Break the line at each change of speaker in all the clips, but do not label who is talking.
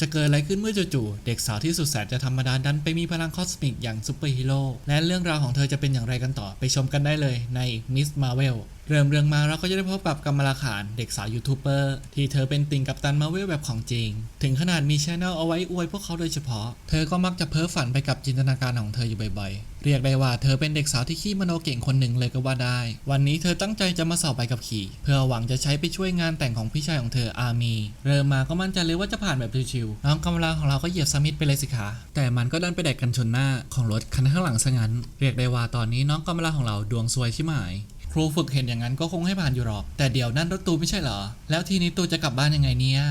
จะเกิดอะไรขึ้นเมื่อจู่ๆเด็กสาวที่สุดแสนจะธรรมดาดันไปมีพลังคอสมิกอย่างซูเปอร์ฮีโร่และเรื่องราวของเธอจะเป็นอย่างไรกันต่อไปชมกันได้เลยในมิสมาเวล เริ่มเรื่องมาเราก็จะได้พบกับกัมลาขานเด็กสาวยูทูบเบอร์ที่เธอเป็นติ่งกับตันมาเวลแบบของจริง ถึงขนาดมีช anel เอาไว้อวยพวกเขาโดยเฉพาะ เธอก็มักจะเพ้อฝันไปกับจินตนาการของเธออยู่บ่อยๆ เรียกได้ว่าเธอเป็นเด็กสาวที่ขี้มโนเก่งคนหนึ่งเลยก็ว่าได้ วันนี้เธอตั้งใจจะมาสอบใบขับขี่ เพื่อหวังจะใช้ไปช่วยงานแต่งของพี่ชายของเธออาร์มี เริ่มมาก็มั่นใจเลยว่าจะผ่านแบบชิวๆน้องกำลังของเราก็เหยียบสมิธไปเลยสิคะแต่มันก็ดันไปแดกกันชนหน้าของรถคันข้างหลังซะงั้น เรียกได้ว่าตอนนี้น้องกำลังของเราดวงซวยชิบหาย รูฝึกเห็นอย่างนั้นก็คงให้ผ่านอยู่หรอก แต่เดี๋ยวนั่นรถตูไม่ใช่เหรอ แล้วทีนี้ตูจะกลับบ้านยังไงเนี่ย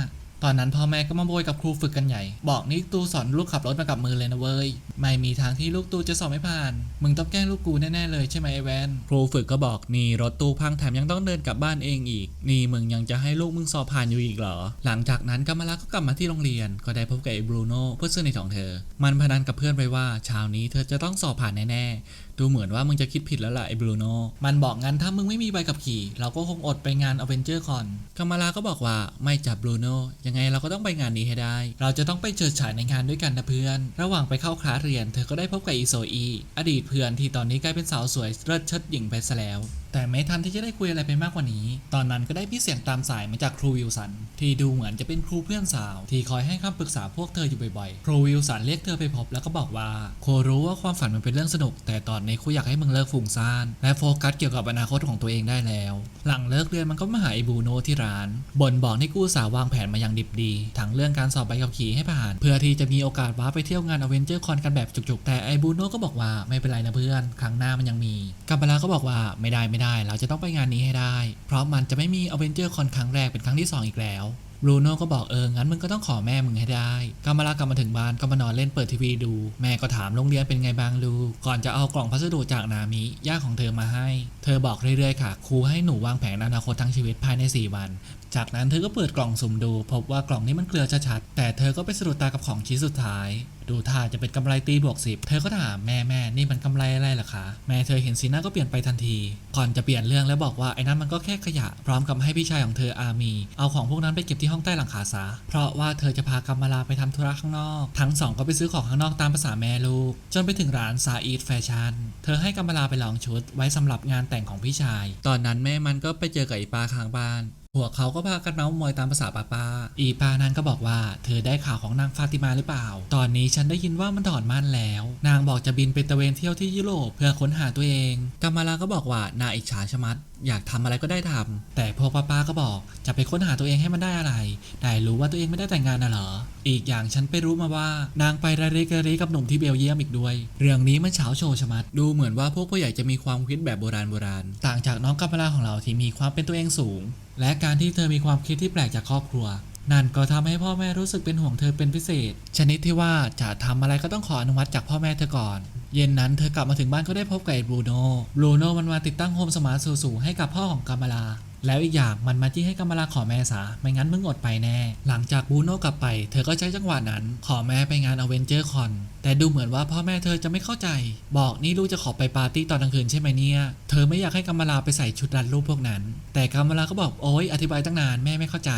ตอนนั้นพ่อแม่ก็มาโบยกับครูฝึกกันใหญ่ บอกนี่ตูสอนลูกขับรถมากับมือเลยนะเว้ยไม่มีทางที่ลูกตูจะสอบไม่ผ่าน มึงต้องแกล้งลูกกูแน่ๆเลยใช่ไหมไอแวนครูฝึกก็บอกนี่รถตู้พังแถมยังต้องเดินกลับบ้านเองอีก นี่มึงยังจะให้ลูกมึงสอบผ่านอยู่อีกเหรอ หลังจากนั้นกัมมาลาก็กลับมาที่โรงเรียน ก็ได้พบกับไอ้บรูโน่เพื่อนสนิทของเธอ มันพนันกับเพื่อนไปว่าเช้านี้เธอจะต้องสอบผ่านแน่ๆ ดูเหมือนว่ามึงจะคิดผิดแล้วล่ะไอ้บรูโน่มันบอกงั้นถ้ามึงไม่มีใบขับขี่ เราก็คงอดไปงานอเวนเจอร์คอนกัมมาลาก็บอกว่าไม่จับบรูโน่ยังไงเราก็ต้องไปงานนี้ให้ได้ เราจะต้องไปเจิดฉายในงานด้วยกันนะเพื่อน ระหว่างไปเข้าคลาสเรียน เธอก็ได้พบกับอิโซอีอดีตเพื่อนที่ตอนนี้กลายเป็นสาวสวยเลิศเชิดหญิงไปซะแล้ว แต่ไม่ทันที่จะได้คุยอะไรไปมากกว่านี้ ตอนนั้นก็ได้พี่เสียงตามสายมาจากครูวิลสันที่ดูเหมือนจะเป็นครูเพื่อนสาว ที่คอยให้คำปรึกษาพวกเธออยู่บ่อยๆ ครูวิลสันเรียกเธอไปพบแล้วก็บอกว่าครูรู้ว่าความฝันมันเป็นเรื่องสนุก แต่ตอนนี้ครูอยากให้มึงเลิกฟุ้งซ่านและโฟกัสเกี่ยวกับอนาคตของตัวเองได้แล้ว หลังเลิกเรียนมันก็มาหาไอบูโนที่ร้านบ่นบอกให้กูอุตสาห์วางแผนมาอย่างดิบดีทั้งเรื่องการสอบใบขับขี่ให้ผ่าน เพื่อที่จะมีโอกาสว้าไปเที่ยวงานอเวนเจอร์คอนกันแบบจุกๆ แต่ไอบูโนก็บอกว่าไม่เป็นไรนะเพื่อน ครั้งหน้ามันยังมีกัมบาลาก็บอกว่าไม่ได้ไม่ได้เราจะต้องไปงานนี้ให้ได้ เพราะมันจะไม่มีอเวนเจอร์คอนครั้งแรกเป็นครั้งที่ 2 อีกแล้วรูโน่ก็บอกเออ งั้นมึงก็ต้องขอแม่มึงให้ได้กามาลากลับมาถึงบ้านก็มานอนเล่นเปิดทีวีดู แม่ก็ถามโรงเรียนเป็นไงบ้างลูก ก่อนจะเอากล่องพัสดุจากนามิย่าของเธอมาให้ เธอบอกเรื่อยๆค่ะ ครูให้หนูวางแผนอนาคตทั้งชีวิตภายใน 4 วัน จากนั้นเธอก็เปิดกล่องสุ่มดู พบว่ากล่องนี้มันเกลือชัดๆแต่เธอก็ไปสะดุดตากับของชิ้นสุดท้าย ดูท่าจะเป็นกำไรตีบวกสิบเธอก็ถามแม่แม่นี่มันกำไรอะไรล่ะคะ แม่เธอเห็นสีหน้าก็เปลี่ยนไปทันที ก่อนจะเปลี่ยนเรื่องแล้วบอกว่าไอ้นั้นมันก็แค่ขยะ พร้อมกับให้พี่ชายของเธออามี เอาของพวกนั้นไปเก็บที่ห้องใต้หลังคาซะเพราะว่าเธอจะพากำมาลาไปทำธุระข้างนอก ทั้งสองก็ไปซื้อของข้างนอกตามภาษาแม่ลูก จนไปถึงร้านซาอีดแฟชั่น เธอให้กำมาลาไปลองชุด ไว้สำหรับงานแต่งของพี่ชาย ตอนนั้นแม่มันก็ไปเจอกับอีปาข้างบ้าน พวกเขาก็พากันเมาส์มอยตามภาษาป้าป้า อีปานั้นก็บอกว่า เธอได้ข่าวของนางฟาติมาหรือเปล่า ตอนนี้ฉันได้ยินว่ามันถอนมั่นแล้ว นางบอกจะบินไปตะเวนเที่ยวที่ยุโรปเพื่อค้นหาตัวเองกัมมาลาก็บอกว่านาอิจฉาชะมัด อยากทำอะไรก็ได้ทำแต่พวกป้าป้าก็บอกจะไปค้นหาตัวเองให้มันได้อะไร ได้รู้ว่าตัวเองไม่ได้แต่งงานน่ะเหรอ อีกอย่างฉันไปรู้มาว่านางไประเรกระเรกับหนุ่มที่เบลเยียมอีกด้วย เรื่องนี้มันเฉาโชว์ชะมัด ดูเหมือนว่าพวกผู้ใหญ่จะมีความคิดแบบโบราณโบราณ ต่างจากน้องกัมมาลาของเราที่มีความเป็นตัวเองสูง และการที่เธอมีความคิดที่แปลกจากครอบครัว นั่นก็ทำให้พ่อแม่รู้สึกเป็นห่วงเธอเป็นพิเศษ ชนิดที่ว่าจะทำอะไรก็ต้องขออนุมัติจากพ่อแม่เธอก่อน เย็นนั้นเธอกลับมาถึงบ้านก็ได้พบกับไอ้บรูโน่บรูโน่มันมาติดตั้งโฮมสมาร์ทสูๆให้กับพ่อของกามาลา แล้วอีกอย่างมันมาจี้ให้กามาลาขอแม่สาไม่งั้นมึงอดไปแน่ หลังจากบูโน่กลับไป เธอก็ใช้จังหวะนั้น ขอแม่ไปงานอเวนเจอร์คอนแต่ดูเหมือนว่าพ่อแม่เธอจะไม่เข้าใจ บอกนี่ลูกจะขอไปปาร์ตี้ตอนกลางคืนใช่ไหมเนี่ย เธอไม่อยากให้กัมมาลาไปใส่ชุดรัดรูปพวกนั้น แต่กัมมาลาก็บอกโอ๊ยอธิบายตั้งนานแม่ไม่เข้าใจ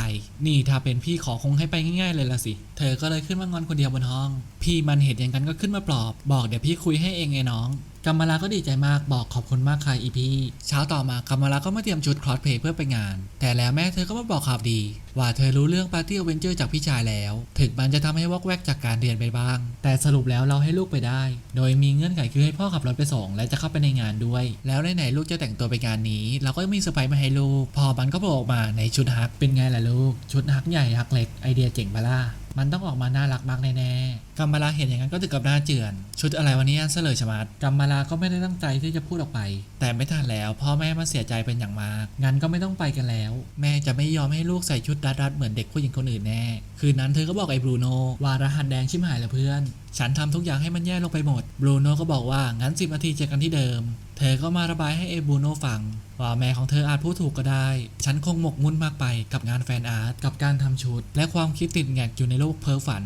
นี่ถ้าเป็นพี่ขอคงให้ไปง่าย ๆ เลยละสิ เธอก็เลยขึ้นมางอนคนเดียวบนห้อง พี่มันเห็นอย่างนั้นก็ขึ้นมาปลอบ บอกเดี๋ยวพี่คุยให้เองไอ้น้องกัมมาลาก็ดีใจมากบอกขอบคุณมากค่ะอีพีเช้าต่อมากัมมาลาก็มาเตรียมชุดคลอสเพลย์เพื่อไปงาน แต่แล้วแม่เธอก็มาบอกข่าวดี ว่าเธอรู้เรื่องปาร์ตี้อเวนเจอร์จากพี่ชายแล้ว ถึงมันจะทำให้วอกแวกจากการเรียนไปบ้าง แต่สรุปแล้วเราให้ลูกไปได้ โดยมีเงื่อนไขคือให้พ่อขับรถไปส่งและจะเข้าไปในงานด้วย แล้วไหนๆลูกจะแต่งตัวไปงานนี้ เราก็มีเซอร์ไพรส์มาให้ลูก พอมันก็โผล่ออกมาในชุดฮักเป็นไงล่ะลูก ชุดฮักใหญ่ฮักเล็กไอเดียเจ๋งปะล่ะ มันต้องออกมาน่ารักมากแน่ๆกัมมาลาเห็นอย่างนั้นก็ถึงกับหน้าเจือน ชุดอะไรวันนี้เสลยชะมัดกัมมาลาก็ไม่ได้ตั้งใจที่จะพูดออกไป แต่ไม่ทันแล้วพ่อแม่มาเสียใจเป็นอย่างมาก งั้นก็ไม่ต้องไปกันแล้ว แม่จะไม่ยอมให้ลูกใส่ชุดรัดๆเหมือนเด็กผู้หญิงคนอื่นแน่ คืนนั้นเธอก็บอกไอ้บรูโนว่ารหัสแดงชิมหายแล้วเพื่อน ฉันทำทุกอย่างให้มันแย่ลงไปหมด บรูโนก็บอกว่างั้นสิบนาทีเจอกันที่เดิม เธอก็มาระบายให้เอบูโน่ฟัง ว่าแม่ของเธออาจพูดถูกก็ได้ ฉันคงหมกมุ่นมากไปกับงานแฟนอาร์ตกับการทำชุด และความคิดติดแงกอยู่ในโลกเพ้อฝัน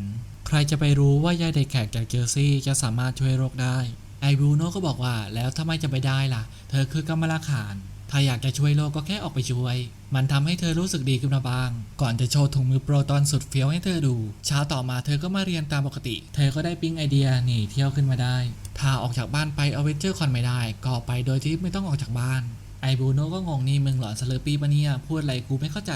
ใครจะไปรู้ว่ายายเด็กแขกจากเจอร์ซีย์จะสามารถช่วยโรคได้ไอบูโน่ก็บอกว่าแล้วทำไมจะไปได้ล่ะ เธอคือกำมมลาขาน ถ้าอยากจะช่วยโลกก็แค่ออกไปช่วย มันทำให้เธอรู้สึกดีขึ้นมาบ้าง ก่อนจะโชว์ถุงมือโปรตอนสุดเฟี้ยวให้เธอดู เช้าต่อมาเธอก็มาเรียนตามปกติ เธอก็ได้ปิ๊งไอเดียหนีเที่ยวขึ้นมาได้ ถ้าออกจากบ้านไปเอาเวนเจอร์คอนไม่ได้ ก็ไปโดยที่ไม่ต้องออกจากบ้าน ไอบูโนก็งงนี่มึงหลอนสเลอปี้ปะเนี่ย พูดอะไรกูไม่เข้าใจ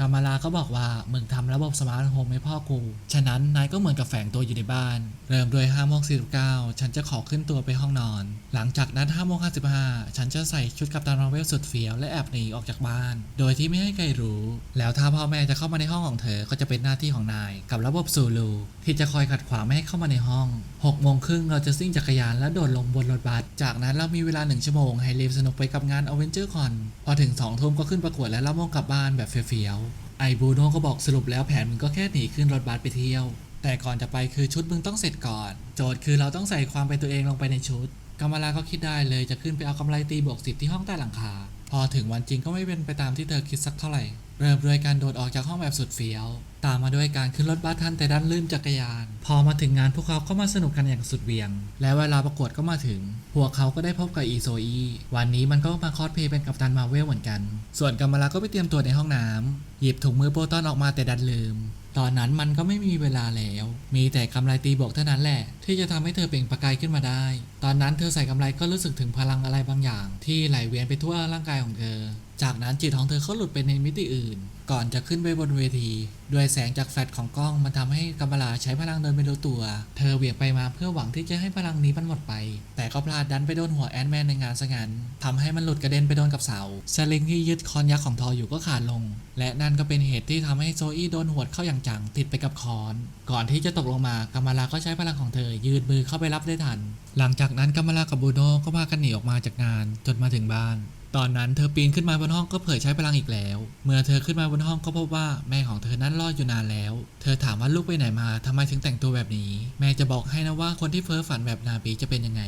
กามาลาก็บอกว่ามึงทำระบบสมาร์ทโฮมให้พ่อกู ฉะนั้นนายก็เหมือนกับแฝงตัวอยู่ในบ้าน เริ่มด้วย5โมง49 ฉันจะขอขึ้นตัวไปห้องนอน หลังจากนั้น5โมง55 ฉันจะใส่ชุดกัปตันมาร์เวลสุดเฟี้ยวและแอบหนีออกจากบ้าน โดยที่ไม่ให้ใครรู้ แล้วถ้าพ่อแม่จะเข้ามาในห้องของเธอ ก็จะเป็นหน้าที่ของนาย กับระบบซูลูที่จะคอยขัดขวางไม่ให้เข้ามาในห้อง6โมงครึ่งเราจะซิ่งจักรยานและโดดลงบนรถบัส จากนั้นเรามีเวลา 1 ชั่วโมงให้เลฟสนุกไปกับงานอเวนเจอร์คอน พอถึง2ทุ่มก็ขึ้นประกวดและรับโมงกลับบ้านแบบเฟี้ยว ไอบูโน่ก็บอกสรุปแล้วแผนมึงก็แค่หนีขึ้นรถบัสไปเที่ยว แต่ก่อนจะไปคือชุดมึงต้องเสร็จก่อน โจทย์คือเราต้องใส่ความเป็นตัวเองลงไปในชุดกำมลาก็คิดได้เลยจะขึ้นไปเอากำไรตีบวกสิบที่ห้องใต้หลังคา พอถึงวันจริงก็ไม่เป็นไปตามที่เธอคิดสักเท่าไหร่ เริ่มด้วยการโดดออกจากห้องแบบสุดเฟี้ยว ตามมาด้วยการขึ้นรถบัสทันแต่ดันลืมจักรยาน พอมาถึงงานพวกเขาก็มาสนุกกันอย่างสุดเวียง และเวลาประกวดก็มาถึง พวกเขาก็ได้พบกับอีโซอี วันนี้มันก็มาคอสเพย์เป็นกัปตันมาเวลเหมือนกัน ส่วนกัมมาลาก็ไปเตรียมตัวในห้องน้ำหยิบถุงมือโปรตอนออกมาแต่ดันลืม ตอนนั้นมันก็ไม่มีเวลาแล้ว มีแต่กำไรตีบวกเท่านั้นแหละ ที่จะทำให้เธอเปล่งประกายขึ้นมาได้ ตอนนั้นเธอใส่กำไรก็รู้สึกถึงพลังอะไรบางอย่าง ที่ไหลเวียนไปทั่วร่างกายของเธอ จากนั้นจิตของเธอก็หลุดไปในมิติอื่น ก่อนจะขึ้นไปบนเวที ด้วยแสงจากแฟลชของกล้องมันทำให้กัมบลาใช้พลังโดยไม่รู้ตัว เธอเหวี่ยงไปมาเพื่อหวังที่จะให้พลังนี้มันหมดไป แต่ก็พลาดดันไปโดนหัวแอนแมนในงานซะงั้นทำให้มันหลุดกระเด็นไปโดนกับเสาสลิงที่ยึดคอนยักษ์ของทออยู่ก็ขาดลง และนั่นก็เป็นเหตุที่ทำให้โซอี้โดนหวดเข้าอย่างจังติดไปกับคอน ก่อนที่จะตกลงมากัมบลาก็ใช้พลังของเธอ ยืดมือเข้าไปรับได้ทัน หลังจากนั้นกัมบลากับบูโนก็พากันหนีออกมาจากงานจนมาถึงบ้าน ตอนนั้นเธอปีนขึ้นมาบนห้องก็เผยใช้พลังอีกแล้ว เมื่อเธอขึ้นมาบนห้องก็พบว่าแม่ของเธอนั้นรอดอยู่นานแล้ว เธอถามว่าลูกไปไหนมาทำไมถึงแต่งตัวแบบนี้ แม่จะบอกให้นะว่าคนที่เพ้อฝันแบบนาบีจะเป็นยังไง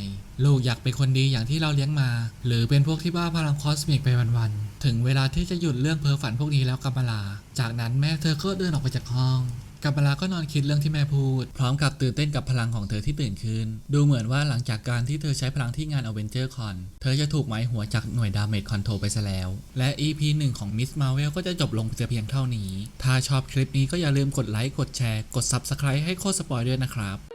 ลูกอยากเป็นคนดีอย่างที่เราเลี้ยงมา หรือเป็นพวกที่บ้าพลังคอสมิกไปวันๆ ถึงเวลาที่จะหยุดเรื่องเพ้อฝันพวกนี้แล้วกัมมาลา จากนั้นแม่เธอก็เดินออกไปจากห้อง กัมบาลาก็นอนคิดเรื่องที่แม่พูด พร้อมกับตื่นเต้นกับพลังของเธอที่ตื่นขึ้น ดูเหมือนว่าหลังจากการที่เธอใช้พลังที่งานอเวนเจอร์คอนเธอจะถูกหมายหัวจากหน่วยดาเมจคอนโทรไปซะแล้ว และ EP 1 ของ Miss Marvel ก็จะจบลงเพียงเท่านี้ ถ้าชอบคลิปนี้ก็อย่าลืมกดไลค์กดแชร์กด Subscribe ให้โคตรสปอยด้วยนะครับ